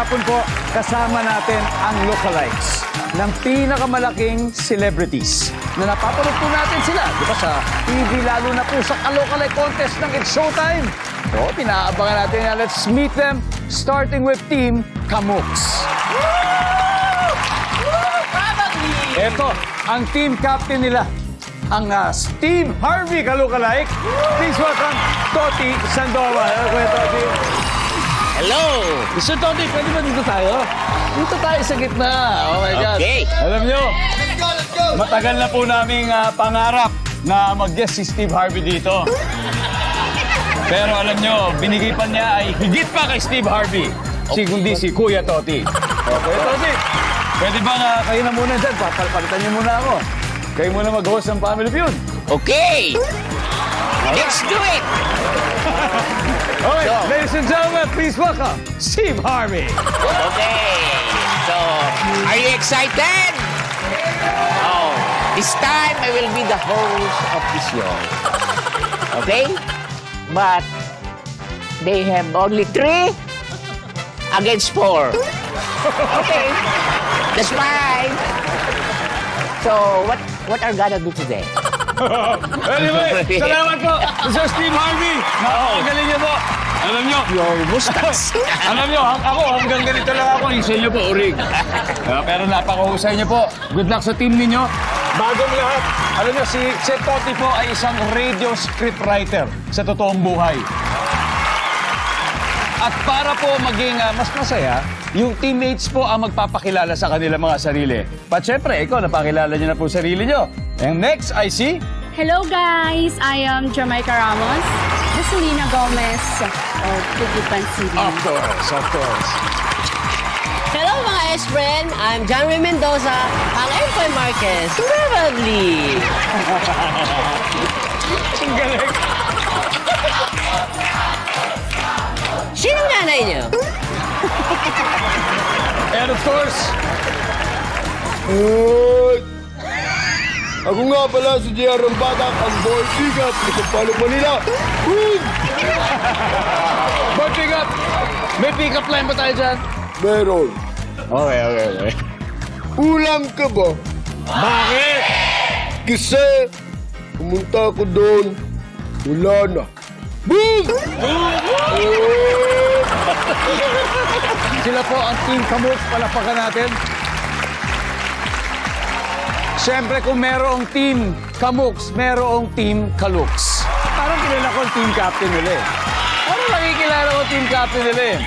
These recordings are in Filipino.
hapon po, kasama natin ang lookalikes ng pinakamalaking celebrities na napapanood po natin sila. Di ba sa TV, lalo na po sa Kalokalike Contest ng It's Showtime. O, pinaabangan natin yan. Let's meet them, starting with Team Kamuks. Ito, ang team captain nila, ang uh, Team Harvey Kalokalike. Please welcome Toti Sandoval. Hello, Toti. Hello! Mr. Tony, pwede ba dito tayo? Dito tayo sa gitna. Oh my God. Okay. Alam nyo, matagal na po naming ah, pangarap na mag-guest si Steve Harvey dito. Pero alam nyo, binigay pa niya ay higit pa kay Steve Harvey. Si kundi si Kuya Toti. Okay, Toti. Pwede ba nga kayo na muna dyan? Papalpalitan niyo muna ako. Kayo muna mag-host ng Family Feud. Okay! Let's do it! Okay, So- ladies and gentlemen, please welcome Steve Harvey. Okay. So, are you excited? Oh, this time I will be the host of this show. Okay? But they have only three against four. Okay. That's fine. So, what what are gonna do today? Anyway, salamat po, Mr. Steve Harvey. Napakagaling niyo po. Alam niyo, Your mustache. alam niyo, hang- ako hanggang ganito lang ako, isa niyo po, urig. Ah, pero napakahusay niyo po. Good luck sa team ninyo. Bagong lahat. Alam niyo, si, si Toti po ay isang radio scriptwriter sa totoong buhay. At para po maging ah, mas masaya, yung teammates po ang magpapakilala sa kanila mga sarili. But syempre, ikaw, napakilala niyo na po sarili niyo. And next, I see Hello guys, I am Jamaica Ramos, Jocelyn Gomez of Tugupan City. Of course, of course. Hello mga S-friend, I'm John Ray Mendoza, ang Empoy Marquez. Probably. Ang galing. Sinong nanay niyo? And of course, Hoy! Ako nga pala si JR Rambadak, ang boy igat sa Sampaloc, Manila. Hoy! boy pick up. May pick up line ba tayo dyan? Meron. Okay, okay, okay. Ulam ka ba? Bakit? Kasi pumunta ako doon, wala na. Boom! Sila po ang Team Kamuts. Palapakan natin. Siyempre, kung merong Team Kamuks, merong Team Kaluks. Parang kilala ko ang Team Captain nila eh. Parang nakikilala ko Team Captain nila eh.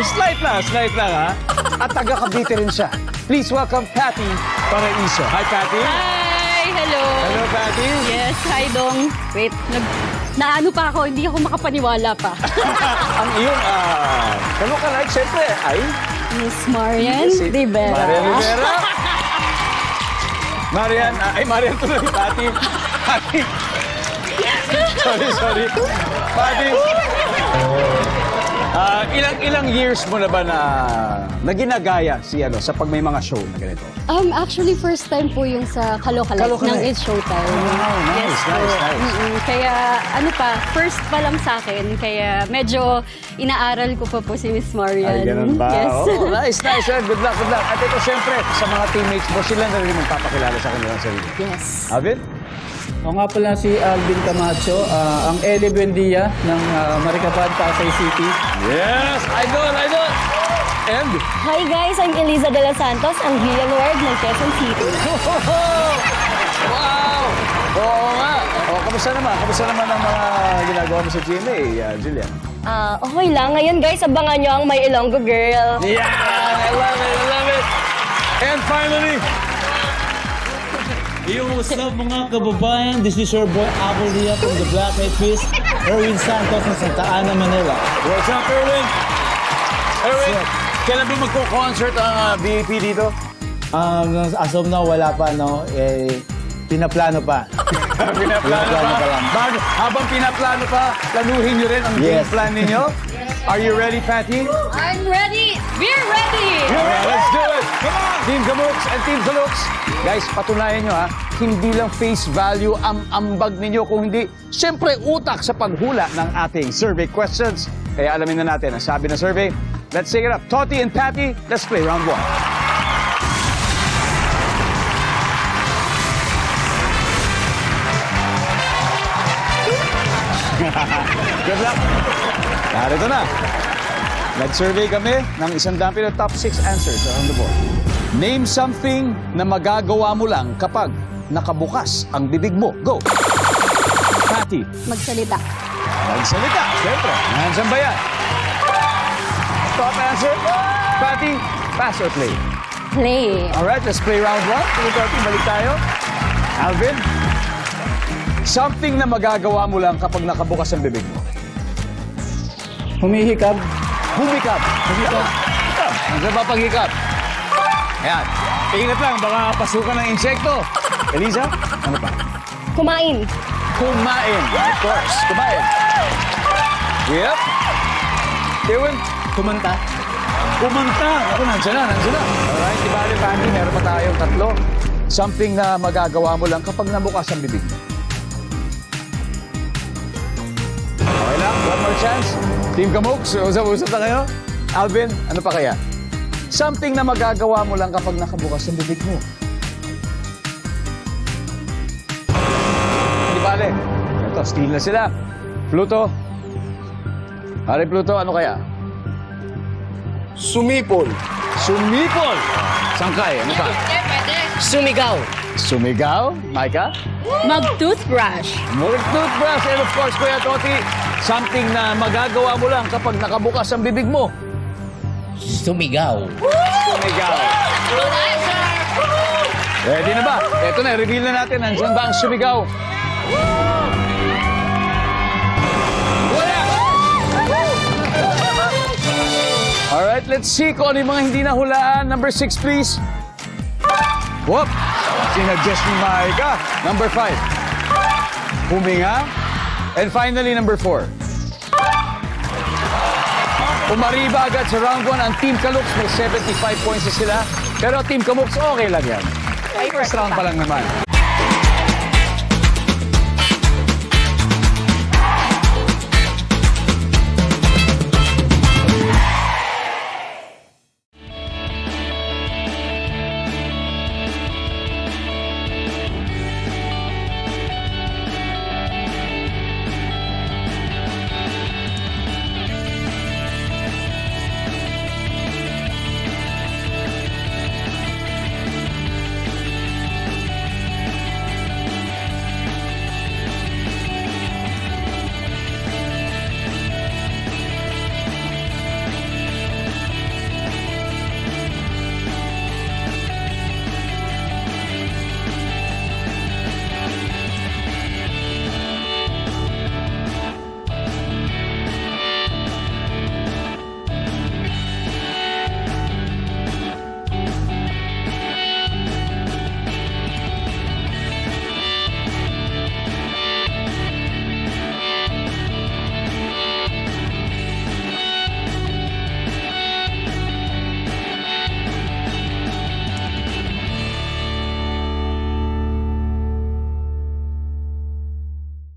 Slight lang, slight lang ha. At taga Cavite rin siya. Please welcome Patty Paraiso. Hi, Patty. Hi! Hello! Hello, Patty. Yes, hi Dong. Wait, nag... Naano pa ako, hindi ako makapaniwala pa. ang iyong uh, kalookalike, siyempre, ay Miss Marian Rivera. Marian Rivera. Marian, ah, ay Marian tuloy, Pati. Pati. sorry, sorry. Pati. Ah, ilang ilang years mo na ba na na ginagaya si ano sa pag may mga show na ganito? Um, actually, first time po yung sa Kalokalike. ng It's Showtime. Wow, nice, yes, po. nice, nice. Mm-mm. Kaya, ano pa, first pa lang sa akin. Kaya medyo inaaral ko pa po si Miss Marian. Ay, ganun ba? Yes. Oh, nice, nice. eh. Good luck, good luck. At ito, siyempre, sa mga teammates mo, sila na rin magpapakilala sa kanilang sarili. yes. Alvin? Ako nga pala si Alvin Camacho, ah, ang Eli Buendia ng uh, Maricapag, Pasay City. Yes! Idol, idol! And? Hi guys, I'm Eliza De Los Santos, ang Gillian Ward ng Quezon City. Wow! Oo nga. O, kamusta naman? Kamusta naman ang mga ginagawa mo sa GMA, uh, Julian? Ah, okay lang. Ngayon guys, abangan nyo ang My Ilonggo Girl. Yeah! I love it, I love it! And finally, Yo, what's up mga kababayan? This is your boy Apple Dia from the Black Eyed Peas, Erwin Santos ng Santa Ana, Manila. what's up, Erwin? Erwin, kailan ba magko-concert ang uh, BAP dito? Um, as of now, wala pa, no? Eh, pinaplano pa. pinaplano pa. pa lang. Bago, habang pinaplano pa, planuhin nyo rin ang game Yes. plan ninyo. Are you ready, Patty? I'm ready! We're ready! Alright, let's do it! Come on! Team Kamuks and Team Kaluks. Guys, patunayan nyo ha, hindi lang face value ang ambag ninyo, kung hindi, syempre utak sa paghula ng ating survey questions. Kaya alamin na natin ang sabi ng survey, let's take it up. Toti and Patty, let's play round one. Good luck. Narito na. Nag-survey kami ng isang dami ng top 6 answers around the board. Name something na magagawa mo lang kapag nakabukas ang bibig mo. Go! Patty, Magsalita. magsalita. Siyempre, nandiyan ba yan? Top answer? Patty, pass or play? Play. Alright, let's play round one. Sige, Toti, balik tayo. Alvin, something na magagawa mo lang kapag nakabukas ang bibig mo. Humihikab. Humikap. Humikap. Ang ba paghikap? Ayan. Ingat lang, baka pasukan ng insekto. Elisa, ano pa? Kumain. Kumain. Of course, kumain. Yep. Kevin, Kumanta. kumanta. Ako, nandiyan na, nandiyan na. Alright, di ba, Pandy, meron pa tayong tatlo. Something na magagawa mo lang kapag nabukas ang bibig mo. Chance. Team Kamooks, usap-usap na kayo. Alvin, ano pa kaya? Something na magagawa mo lang kapag nakabukas ang bibig mo. Di bale. Ito, steal na sila. Pluto. Pare Pluto, ano kaya? Sumipol. Sumipol. Sangkay, ano pa? Sumigaw. Sumigaw, Maika? Mag-toothbrush. More toothbrush. And of course, Kuya Toti, something na magagawa mo lang kapag nakabukas ang bibig mo. Sumigaw. Sumigaw. Ready na ba? Ito na, reveal na natin. Nandiyan ba ang sumigaw? Wala! Alright, let's see kung ano yung mga hindi nahulaan. Number six, please. Whoop! Sinadjust ni Maika. Number five. Huminga. And finally, number four. Umariba agad sa round 1 ang Team Kalooks. May 75 points na sila. Pero Team Kamooks, okay lang yan. First round pa lang naman.